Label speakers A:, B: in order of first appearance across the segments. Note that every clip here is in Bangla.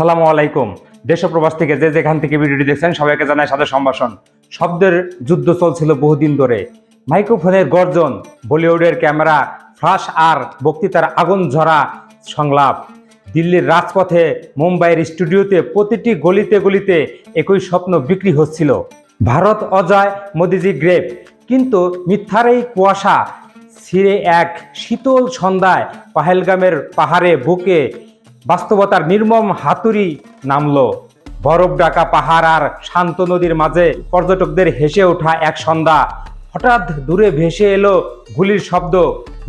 A: আসসালামু আলাইকুম। দেশ প্রবাস থেকে যে যেখান থেকে ভিডিওটি দেখছেন সবাইকে জানাই সাদা সম্ভাষণ। শব্দের যুদ্ধ চলছিল বহুদিন ধরে। মাইক্রোফোনের গর্জন, বলিউডের ক্যামেরা, ফ্লাশ আর বক্তৃতার আগুন ঝরা সংলাপ। দিল্লির রাজপথে, মুম্বাইয়ের স্টুডিওতে প্রতিটি গলিতে গলিতে একই স্বপ্ন বিক্রি হচ্ছিল। ভারত অজয়, মোদিজি গ্রেপ কিন্তু মিথ্যার এই কুয়াশা, ছিঁড়ে এক শীতল সন্ধ্যায়, পাহেলগামের পাহাড়ে বুকে বাস্তবতার নির্মম হাতুড়ি নামলো। বরফ ডাকা পাহাড় আর শান্ত নদীর মাঝে পর্যটকদের হেসে ওঠা এক সন্ধ্যা। হঠাৎ দূরে ভেসে এলো গুলির শব্দ।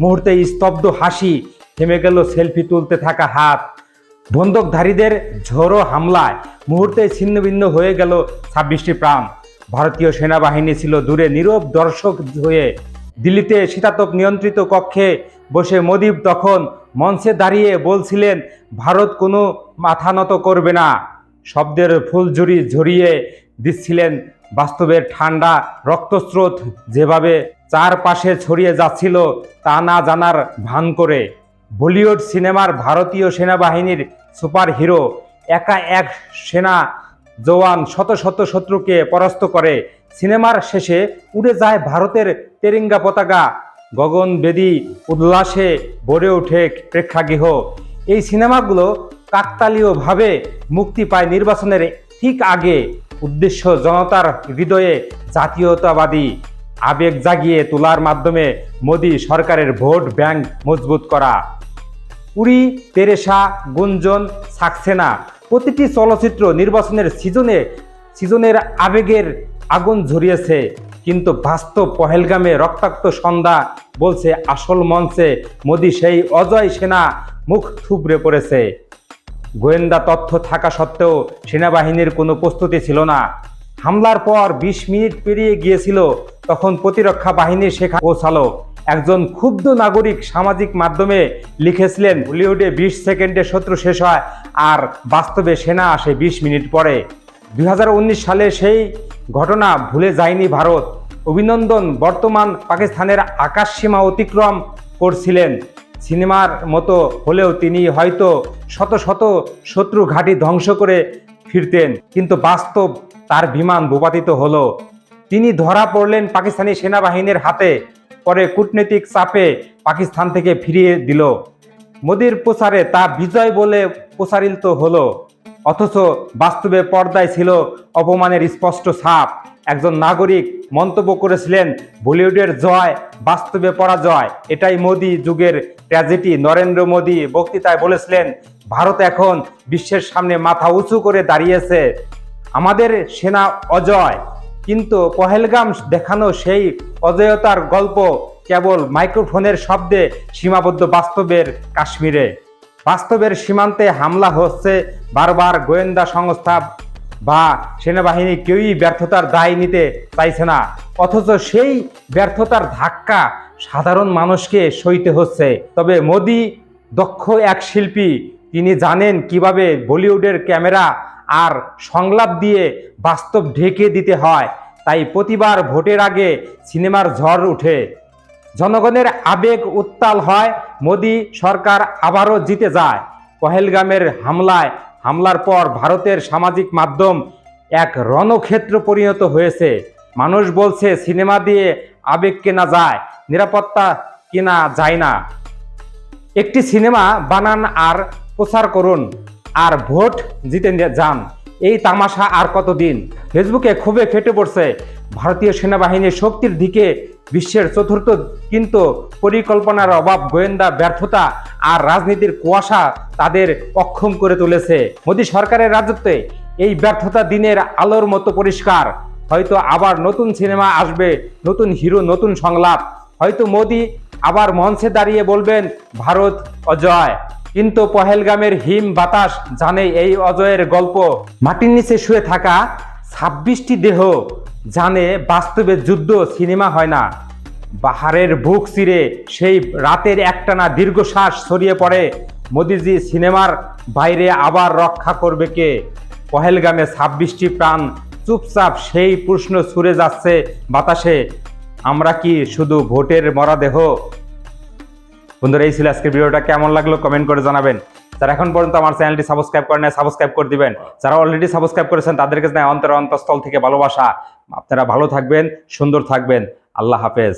A: মুহূর্তে স্তব্ধ হাসি থেমে গেল সেলফি তুলতে থাকা হাত। বন্দুকধারীদের ঝোড়ো হামলায় মুহূর্তে ছিন্নভিন্ন হয়ে গেল ছাব্বিশটি প্রাণ। ভারতীয় সেনাবাহিনী ছিল দূরে, নীরব দর্শক হয়ে দিল্লিতে শীতাতপ নিয়ন্ত্রিত কক্ষে বসে মোদী তখন মঞ্চে দাঁড়িয়ে বলছিলেন, ভারত কোনো মাথা নত করবে না। শব্দের ফুলঝুরি ঝরিয়ে দিচ্ছিলেন। বাস্তবের ঠান্ডা রক্তস্রোত যেভাবে চারপাশে ছড়িয়ে যাচ্ছিল, তা না জানার ভান করে। বলিউড সিনেমার ভারতীয় সেনাবাহিনীর সুপার হিরো একা এক সেনা জওয়ান শত শত শত্রুকে পরাস্ত করে, সিনেমার শেষে উড়ে যায় ভারতের তেরিঙ্গা পতাকা। গগনবেদী উল্লাসে ভরে ওঠে প্রেক্ষাগৃহ। এই সিনেমাগুলো কাকতালীয়ভাবে মুক্তি পায় নির্বাচনের ঠিক আগে উদ্দেশ্য জনতার হৃদয়ে জাতীয়তাবাদী আবেগ জাগিয়ে তোলার মাধ্যমে মোদী সরকারের ভোট ব্যাংক মজবুত করা। উড়ি তেরেসা, গুঞ্জন, সাকসেনা প্রতিটি চলচ্চিত্র নির্বাচনের সিজনে সিজনের আবেগের আগুন ঝরিয়েছে। কিন্তু বাস্তব পহেলগামে রক্তাক্ত সন্ধ্যা বলছে আসল মঞ্চে মোদি সেই অজয় সেনা মুখ থুবড়ে পড়েছে। গোয়েন্দা তথ্য থাকা সত্ত্বেও সেনাবাহিনীর কোনো প্রস্তুতি ছিল না। হামলার পর ২০ মিনিট পেরিয়ে গিয়েছিল, তখন প্রতিরক্ষা বাহিনী সেখানে পৌঁছালো। একজন ক্ষুব্ধ নাগরিক সামাজিক মাধ্যমে লিখেছিলেন বলিউডে ২০ সেকেন্ডে শত্রু শেষ হয় আর বাস্তবে সেনা আসে ২০ মিনিট পরে। দুই হাজার উনিশ সালে সেই ঘটনা ভুলে যায়নি ভারত। অভিনন্দন বর্তমান পাকিস্তানের আকাশ সীমা অতিক্রম করছিলেন। সিনেমার মতো হলেও তিনি হয়তো শত শত শত্রু ঘাঁটি ধ্বংস করে ফিরতেন, কিন্তু বাস্তব তার বিমান ভূপাতিত হলো। তিনি ধরা পড়লেন পাকিস্তানি সেনাবাহিনীর হাতে, পরে কূটনৈতিক চাপে পাকিস্তান থেকে ফিরিয়ে দিল। মোদির প্রচারে তা বিজয় বলে প্রচারিত হলো। অথচ বাস্তবে পর্দায় ছিল অপমানের স্পষ্ট ছাপ। একজন নাগরিক মন্তব্য করেছিলেন, বলিউডের জয়, বাস্তবে পরাজয়। এটাই মোদি যুগের ট্র্যাজেডি। নরেন্দ্র মোদী বক্তৃতায় বলেছিলেন, ভারত এখন বিশ্বের সামনে মাথা উঁচু করে দাঁড়িয়েছে। আমাদের সেনা অজয়, কিন্তু পহেলগাম দেখানো সেই অজয়তার গল্প কেবল মাইক্রোফোনের শব্দে সীমাবদ্ধ বাস্তবের কাশ্মীরে। বাস্তবের সীমান্তে হামলা হচ্ছে বারবার গোয়েন্দা সংস্থা বা সেনাবাহিনী কেউই ব্যর্থতার দায় নিতে চাইছে না। অথচ সেই ব্যর্থতার ধাক্কা সাধারণ মানুষকে সইতে হচ্ছে। তবে মোদি দক্ষ এক শিল্পী, তিনি জানেন কীভাবে বলিউডের ক্যামেরা আর সংলাপ দিয়ে বাস্তব ঢেকে দিতে হয়। তাই প্রতিবার ভোটের আগে সিনেমার ঝড় উঠে। জনগণের আবেগ উত্তাল হয়, মোদি সরকার আবারও জিতে যায়। পহেলগামের হামলায়, হামলার পর ভারতের সামাজিক মাধ্যম এক রণক্ষেত্র পরিণত হয়েছে। মানুষ বলছে, সিনেমা দিয়ে আবেগ কেনা যায়, নিরাপত্তা কেনা যায় না। একটি সিনেমা বানান আর প্রচার করুন, আর ভোট জিতে যান। এই তামাশা আর কতদিন? ফেসবুকে ক্ষোভে ফেটে পড়ছে ভারতীয় সেনাবাহিনীর শক্তির দিকে বিশ্বের চতুর্থ কিন্তু পরিকল্পনার অভাব, গোয়েন্দা ব্যর্থতা আর রাজনীতির কুয়াশা তাদের অক্ষম করে তুলেছে। মোদী সরকারের রাজত্বে এই ব্যর্থতা দিনের আলোর মতো পরিষ্কার। হয়তো আবার নতুন সিনেমা আসবে, নতুন হিরো, নতুন সংলাপ। হয়তো মোদি আবার মঞ্চে দাঁড়িয়ে বলবেন, ভারত অজয়। কিন্তু পহেলগামের হিম বাতাস জানে এই অজয়ের গল্প। মাটির নিচে শুয়ে থাকা ছাব্বিশটি দেহ জানে বাস্তবে যুদ্ধ সিনেমা হয় না। বাহারের বুক চিরে সেই রাতের একটানা দীর্ঘশ্বাস ছড়িয়ে পড়ে। মোদিজি সিনেমার বাইরে আবার রক্ষা করবে কে? পহেলগামে ছাব্বিশটি প্রাণ, চুপচাপ সেই প্রশ্ন ছুড়ে যাচ্ছে বাতাসে। আমরা কি শুধু ভোটের মরাদেহ? বন্ধুরা, এই ছিল আজকের ভিডিওটা। কেমন লাগল কমেন্ট করে জানাবেন। যারা এখন পর্যন্ত আমার চ্যানেলটি সাবস্ক্রাইব করেন সাবস্ক্রাইব করে দিবেন। যারা অলরেডি সাবস্ক্রাইব করেছেন তাদেরকে অন্তর অন্তঃস্থল থেকে ভালোবাসা। আপনারা ভালো থাকবেন, সুন্দর থাকবেন। আল্লাহ হাফেজ।